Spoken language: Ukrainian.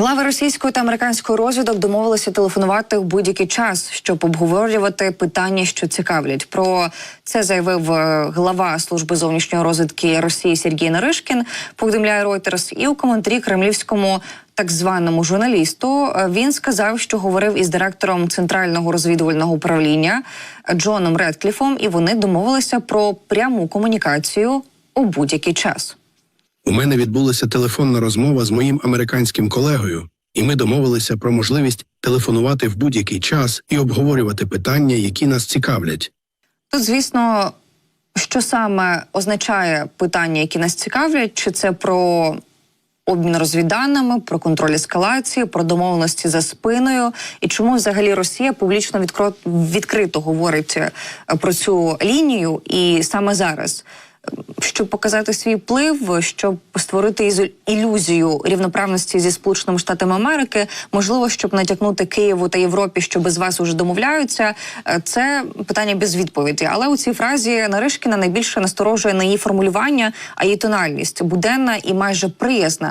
Глави російської та американської розвідок домовилися телефонувати в будь-який час, щоб обговорювати питання, що цікавлять. Про це заявив е, глава служби зовнішньої розвідки Росії Сергій Наришкін. Повідомляє Reuters. І у коментарі кремлівському так званому журналісту е, він сказав, що говорив із директором центрального розвідувального управління Джоном Редкліфом, і вони домовилися про пряму комунікацію у будь-який час. У мене відбулася телефонна розмова з моїм американським колегою, і ми домовилися про можливість телефонувати в будь-який час і обговорювати питання, які нас цікавлять. Тут, звісно, що саме означає питання, які нас цікавлять, чи це про обмін розвідданими, про контроль ескалації, про домовленості за спиною, і чому взагалі Росія публічно відкрито говорить е, про цю лінію, і саме зараз. Щоб показати свій вплив, щоб створити ілюзію рівноправності зі Сполученими Штатами Америки, можливо, щоб натякнути Києву та Європі, що без вас уже домовляються. е, Це питання без відповіді. Але у цій фразі Наришкіна найбільше насторожує не її формулювання, а її тональність буденна і майже приязна.